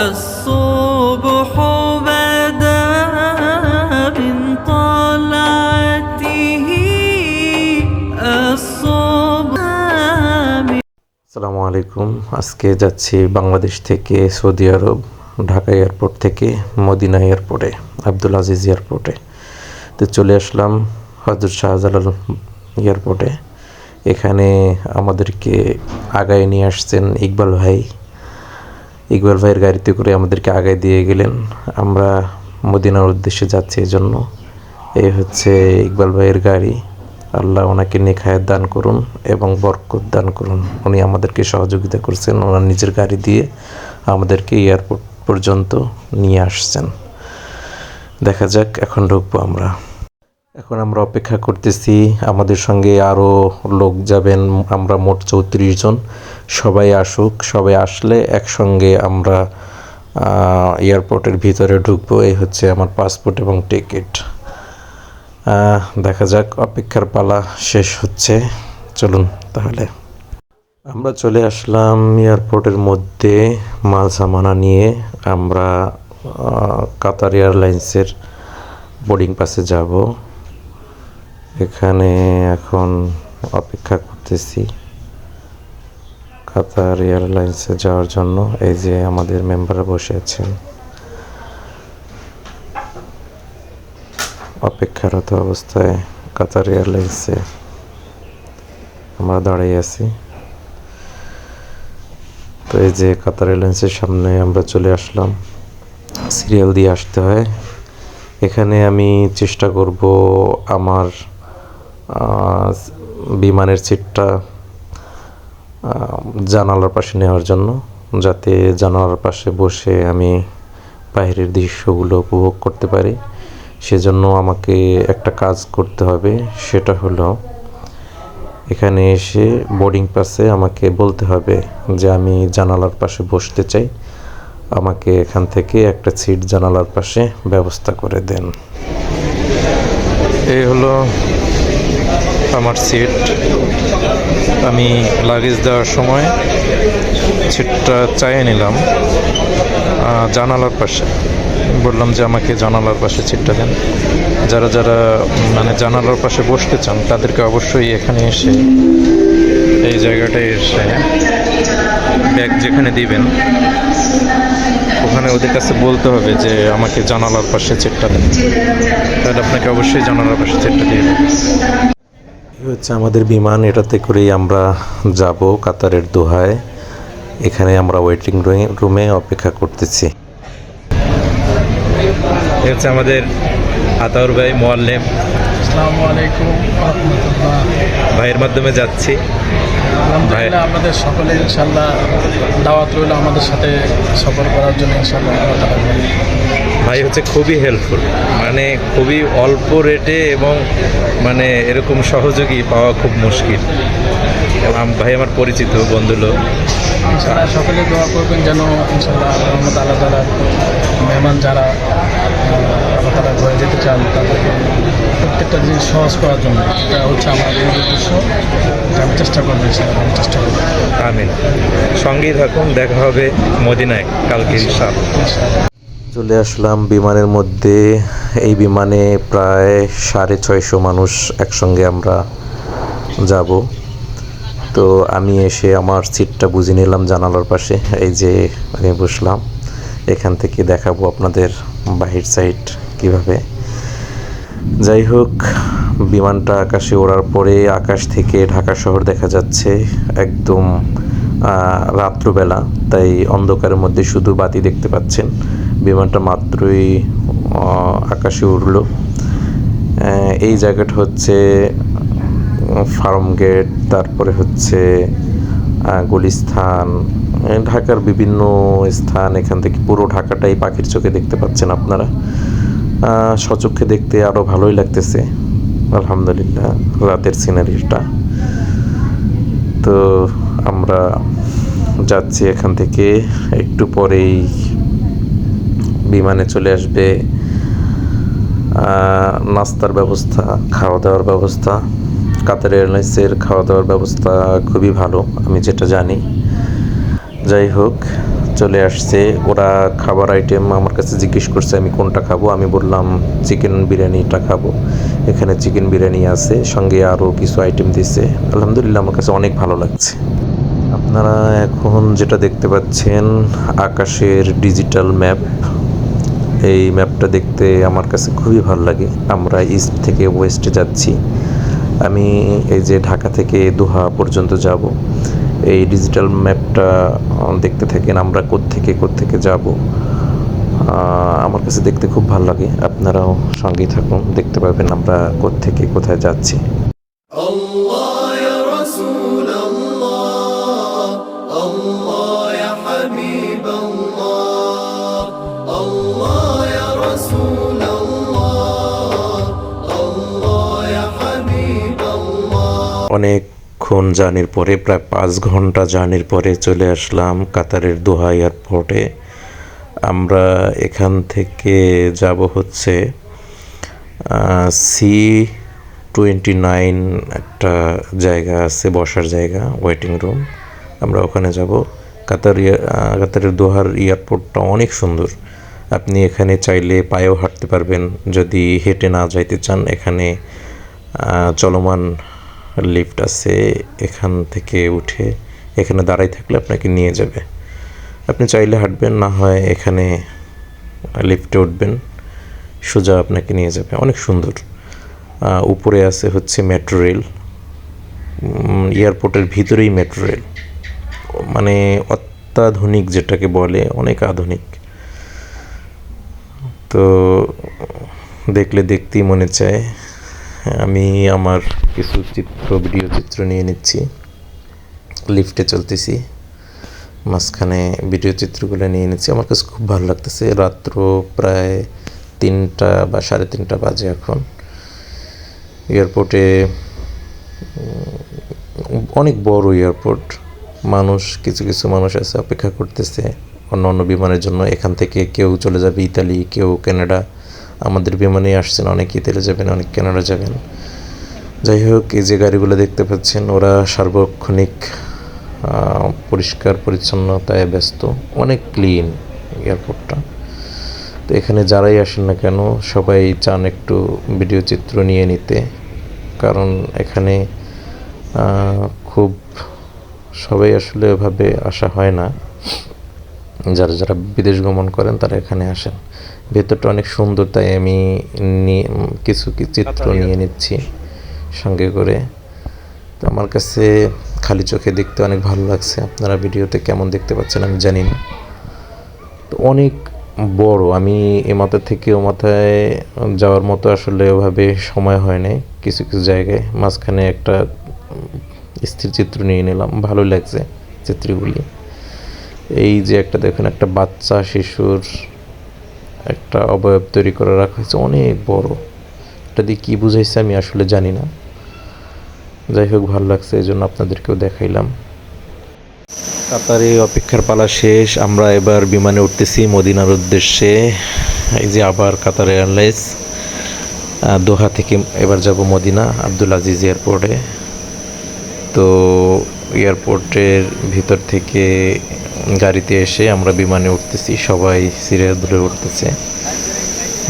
الصبح بدا من طلعته الصبح আসসালামু আলাইকুম আজকে যাচ্ছি বাংলাদেশ থেকে সৌদি আরব ঢাকা এয়ারপোর্ট থেকে মদিনা এয়ারপোর্টে আব্দুল আজিজ এয়ারপোর্টে তো চলে আসলাম হজরত শাহজালাল এয়ারপোর্টে এখানে আমাদেরকে আগায় নিয়ে আসছেন ইকবাল ভাই ইকবাল ভাইয়ের গাড়িতে করে আমাদেরকে আগায় দিয়ে গেলেন। আমরা মদিনার উদ্দেশ্যে যাচ্ছি এই জন্য এই হচ্ছে ইকবাল ভাইয়ের গাড়ি। আল্লাহ ওনাকে নেখায়াত দান করুন এবং বরকত দান করুন। উনি আমাদেরকে সহযোগিতা করছেন। ওনার নিজের গাড়ি দিয়ে আমাদেরকে এয়ারপোর্ট পর্যন্ত নিয়ে আসছেন। দেখা যাক, এখন ঢুকবো আমরা। এখন আমরা অপেক্ষা করতেছি। আমাদের সঙ্গে আরও লোক যাবেন। আমরা মোট চৌত্রিশ জন। সবাই আসুক, সবাই আসলে একসঙ্গে আমরা এয়ারপোর্টের ভিতরে ঢুকবো। এই হচ্ছে আমার পাসপোর্ট এবং টিকিট। দেখা যাক, অপেক্ষার পালা শেষ হচ্ছে। চলুন তাহলে। আমরা চলে আসলাম এয়ারপোর্টের মধ্যে মাল সামানা নিয়ে। আমরা কাতার এয়ারলাইন্সের বোর্ডিং পাসে যাব। এখানে এখন অপেক্ষা করতেছি। কাতার এয়ারলাইন্সে যাওয়ার জন্য এই যে আমাদের মেম্বাররা বসে আছেন। অপেক্ষারত অবস্থায় কাতার এয়ারলাইন্সে আমরা দাঁড়িয়ে আছি। তো এই যে কাতার এয়ারলাইন্সের সামনে আমরা চলে আসলাম। সিরিয়াল দিয়ে আসতে হয়। এখানে আমি চেষ্টা করব আমার বিমানের সিটটা জানালার পাশে নেওয়ার জন্য, যাতে জানালার পাশে বসে আমি বাইরের দৃশ্যগুলো উপভোগ করতে পারি। সেজন্য আমাকে একটা কাজ করতে হবে, সেটা হলো এখানে এসে বোর্ডিং পাসে আমাকে বলতে হবে যে আমি জানালার পাশে বসতে চাই। আমাকে এখান থেকে একটা সিট জানালার পাশে ব্যবস্থা করে দেন। এই হলো আমার সিট আমি লাগেজ দেওয়ার সময় সিটটা চাইয়ে নিলাম জানালার পাশে। বললাম যে আমাকে জানালার পাশে সিটটা দেন। যারা যারা মানে জানালার পাশে বসতে চান, তাদেরকে অবশ্যই এখানে এসে এই জায়গাটায় এসে ব্যাগ যেখানে দিবেন, ওখানে ওদের কাছে বলতে হবে যে আমাকে জানালার পাশে চেটটা দেন। তাহলে আপনাকে অবশ্যই জানালার পাশে চেটটা দিয়ে দেবে হচ্ছে আমাদের বিমান এটাতে করেই আমরা যাব কাতারের দোহায়। এখানে আমরা ওয়েটিং রুমে অপেক্ষা করতেছি। হচ্ছে আমাদের আতাউর ভাই মোয়াল্লেম। আসসালামু ভাইয়ের মাধ্যমে যাচ্ছি। আলহামদুলিল্লাহ আপনাদের সকলে ইনশাল্লাহ দাওয়াত রইল আমাদের সাথে সফর করার জন্য ইনশাল্লাহ। ভাই হচ্ছে খুবই হেল্পফুল মানে খুবই অল্প রেটে এবং মানে এরকম সহযোগী পাওয়া খুব মুশকিল। ভাই আমার পরিচিত বন্ধু লোক। সকলে দোয়া করবেন যেন ইনশাল্লাহ রহমত আল্লাহ তালা মেহমান যারা আল্লাহ তালা ঘরে যেতে চান তাদেরকে প্রত্যেকটা জিনিস সহজ করার জন্য। এটা হচ্ছে আমার উদ্দেশ্য। আমি চেষ্টা করব আমি চেষ্টা করব। আমিন। সঙ্গেই থাকুন দেখা হবে মদিনায় কালকে ইনশাল্লাহ চলে আসলাম বিমানের মধ্যে। এই বিমানে প্রায় সাড়ে ছয়শো মানুষ একসঙ্গে আমরা যাব। তো আমি এসে আমার সিটটা বুঝে নিলাম জানালার পাশে। এই যে আমি বসলাম, এখান থেকে দেখাবো আপনাদের বাহির সাইড কীভাবে। যাই হোক, বিমানটা আকাশে ওড়ার পরে আকাশ থেকে ঢাকা শহর দেখা যাচ্ছে একদম রাত্রবেলা। তাই অন্ধকারের মধ্যে শুধু বাতি দেখতে পাচ্ছেন। বিমানটা মাত্রই আকাশে আহ, এই জায়গাটা হচ্ছে ফার্ম গেট তারপরে হচ্ছে গুলিস্থান। ঢাকার বিভিন্ন স্থান এখান থেকে পুরো ঢাকাটাই পাখির চোখে দেখতে পাচ্ছেন আপনারা। সচক্ষে দেখতে আরও ভালোই লাগতেছে আলহামদুলিল্লাহ রাতের সিনারিটা। তো আমরা যাচ্ছি এখান থেকে একটু পরেই বিমানে চলে আসবে। নাস্তার ব্যবস্থা খাওয়া দাওয়ার ব্যবস্থা, কাতার এয়ারলাইন্সের খাওয়া দাওয়ার ব্যবস্থা খুবই ভালো, আমি যেটা জানি। যাই হোক, চলে আসছে। ওরা খাবার আইটেম আমার কাছে জিজ্ঞেস করছে, আমি কোনটা খাব? আমি বললাম চিকেন বিরিয়ানিটা খাব। এখানে চিকেন বিরিয়ানি আছে, সঙ্গে আরও কিছু আইটেম দিছে। আলহামদুলিল্লাহ, আমার কাছে অনেক ভালো লাগছে। আপনারা এখন যেটা দেখতে পাচ্ছেন, আকাশের ডিজিটাল ম্যাপ এই ম্যাপটা দেখতে আমার কাছে খুবই ভালো লাগে। আমরা ইস্ট থেকে ওয়েস্টে যাচ্ছি। আমি এই যে ঢাকা থেকে দোহা পর্যন্ত যাব, এই ডিজিটাল ম্যাপটা দেখতে থাকেন আমরা কোত্থেকে কোত্থেকে যাব। আমার কাছে দেখতে খুব ভালো লাগে। আপনারাও সঙ্গেই থাকুন, দেখতে পাবেন আমরা কোত্থেকে কোথায় যাচ্ছি। অনেকক্ষণ জার্নির পরে, প্রায় পাঁচ ঘণ্টা জার্নির পরে চলে আসলাম কাতারের দোহা এয়ারপোর্টে। আমরা এখান থেকে যাব হচ্ছে সি টোয়েন্টি নাইন একটা জায়গা আছে, বসার জায়গা ওয়েটিং রুম আমরা ওখানে যাব। কাতার কাতারের দোহার এয়ারপোর্টটা অনেক সুন্দর। আপনি এখানে চাইলে পায়েও হাঁটতে পারবেন। যদি হেঁটে না যাইতে চান, এখানে চলমান লিফট আছে এখান থেকে উঠে এখানে দাঁড়াই থাকলে আপনাকে নিয়ে যাবে। আপনি চাইলে হাঁটবেন, না হয় এখানে লিফটে উঠবেন, সোজা আপনাকে নিয়ে যাবে। অনেক সুন্দর। উপরে আছে হচ্ছে মেট্রো রেল। এয়ারপোর্টের ভিতরেই মেট্রো রেল। মানে অত্যাধুনিক যেটাকে বলে, অনেক আধুনিক। তো দেখলে দেখতেই মনে চায় আমি আমার কিছু চিত্র ভিডিও চিত্র নিয়ে নিচ্ছি। লিফটে চলতেছি। মাঝখানে ভিডিও চিত্রগুলো নিয়ে নিচ্ছি। আমার কাছে খুব ভালো লাগতেছে। রাত্র প্রায় তিনটা বা সাড়ে তিনটা বাজে এখন। এয়ারপোর্টে অনেক বড় এয়ারপোর্ট মানুষ, কিছু কিছু মানুষ আছে, অপেক্ষা করতেছে। অন্য অন্য বিমানের জন্য। এখান থেকে কেউ চলে যাবে ইতালি, কেউ কানাডা। আমাদের বিমানে আসছেন, অনেক ইতালি যাবেন, অনেক কানাডা যাবেন। যাই হোক, এই যে গাড়িগুলো দেখতে পাচ্ছেন, ওরা সার্বক্ষণিক পরিষ্কার, পরিচ্ছন্নতায় ব্যস্ত, অনেক ক্লিন এয়ারপোর্টটা। তো এখানে যারাই আসেন না কেন, সবাই চান একটু ভিডিও চিত্র নিয়ে নিতে, কারণ এখানে খুব সবাই আসলে এভাবে আসা হয় না। যারা যারা বিদেশ গমন করেন, তারা এখানে আসেন। ভেতরটা অনেক সুন্দর তাই আমি কিছু চিত্র নিয়ে নিচ্ছি সঙ্গে করে। তো আমার কাছে খালি চোখে দেখতে অনেক ভালো লাগছে। আপনারা ভিডিওতে কেমন দেখতে পাচ্ছেন আমি জানি না। তো অনেক বড় আমি এ মাথা থেকে ও মাথায় যাওয়ার মতো আসলে ওভাবে সময় হয় নাই। কিছু কিছু জায়গায় মাঝখানে একটা স্থির চিত্র নিয়ে নিলাম ভালো লাগছে চিত্রগুলি। এই যে একটা দেখুন একটা বাচ্চা শিশুর একটা অবয়ব তৈরি করে রাখা হয়েছে, অনেক বড়। এটা দিয়ে কী বুঝাইছে আমি আসলে জানি না। যাই হোক, ভালো লাগছে এই জন্য আপনাদেরকেও দেখাইলাম। কাতারে অপেক্ষার পালা শেষ, আমরা এবার বিমানে উঠতেছি মদিনার উদ্দেশ্যে। এই যে আবার কাতার এয়ারলাইন্স দোহা থেকে এবার যাব মদিনা, আব্দুল আজিজ এয়ারপোর্টে। তো এয়ারপোর্টের ভিতর থেকে গাড়িতে এসে আমরা বিমানে উঠতেছি, সবাই সিরিয়াল ধরে উঠতেছে।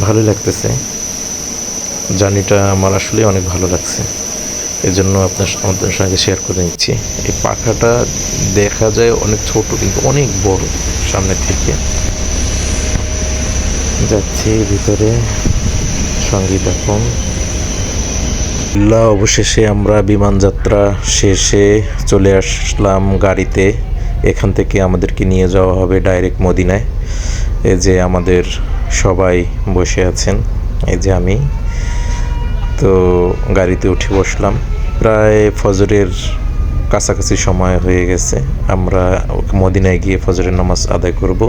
ভালো লাগতেছে। জার্নিটা আমার আসলে অনেক ভালো লাগছে। এই জন্য আপনার আমাদের সঙ্গে শেয়ার করে নিচ্ছি। এই পাখাটা দেখা যায় অনেক ছোট কিন্তু অনেক বড় সামনে থেকে। যাচ্ছি ভিতরে। সঙ্গে দেখুন। আল্লাহ অবশেষে আমরা বিমানযাত্রা শেষে চলে আসলাম গাড়িতে। এখান থেকে আমাদেরকে নিয়ে যাওয়া হবে ডাইরেক্ট মদিনায়। এই যে আমাদের সবাই বসে আছেন, এই যে আমি। তো গাড়িতে উঠে বসলাম। প্রায় ফজরের কাছাকাছি সময় হয়ে গেছে। আমরা মদিনায় গিয়ে ফজরের নামাজ আদায় করব।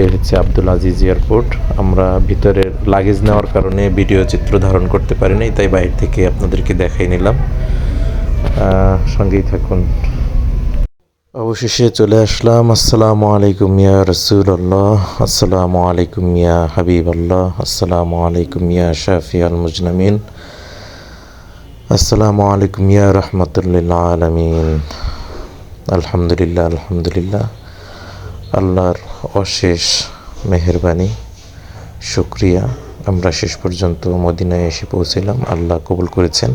এ হচ্ছে আব্দুল আজিজ এয়ারপোর্ট। আমরা ভিতরের লাগেজ নেওয়ার কারণে ভিডিও চিত্র ধারণ করতে পারিনি তাই বাইরে থেকে আপনাদেরকে দেখাই নিলাম। সঙ্গেই থাকুন। অবশেষে চলে আসলাম। আসসালামু আলাইকুম ইয়া রসুল্লাহ আসসালামু আলাইকুম ইয়া হাবিব আল্লাহ আসসালামু আলাইকুম ইয়া শাফি আল মুজনামিন, আসসালামু আলাইকুম ইয়া রহমতুল্লিল আলমিন। আলহামদুলিল্লাহ আলহামদুলিল্লাহ। আল্লাহর অশেষ মেহেরবানি, শুক্রিয়া। আমরা শেষ পর্যন্ত মদিনায় এসে পৌঁছিলাম আল্লাহ কবুল করেছেন।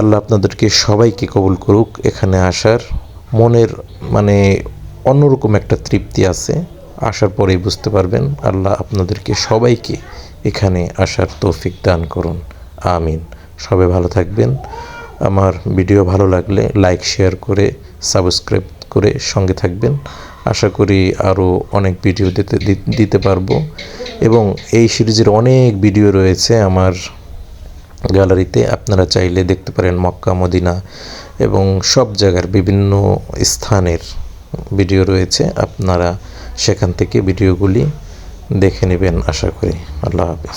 আল্লাহ আপনাদেরকে সবাইকে কবুল করুক। এখানে আসার মনের মানে অন্যরকম একটা তৃপ্তি আছে, আসার পরেই বুঝতে পারবেন, আল্লাহ আপনাদেরকে সবাইকে এখানে আসার তৌফিক দান করুন, আমিন। সবাই ভালো থাকবেন। আমার ভিডিও ভালো লাগলে লাইক, শেয়ার করে, সাবস্ক্রাইব করে সঙ্গে থাকবেন। আশা করি আরও অনেক ভিডিও দিতে দিতে পারব। এবং এই সিরিজের অনেক ভিডিও রয়েছে আমার গ্যালারিতে, আপনারা চাইলে দেখতে পারেন মক্কা, মদিনা এবং সব জায়গার বিভিন্ন স্থানের ভিডিও রয়েছে। আপনারা সেখান থেকে ভিডিওগুলি দেখে নেবেন, আশা করি। আল্লাহ হাফিজ।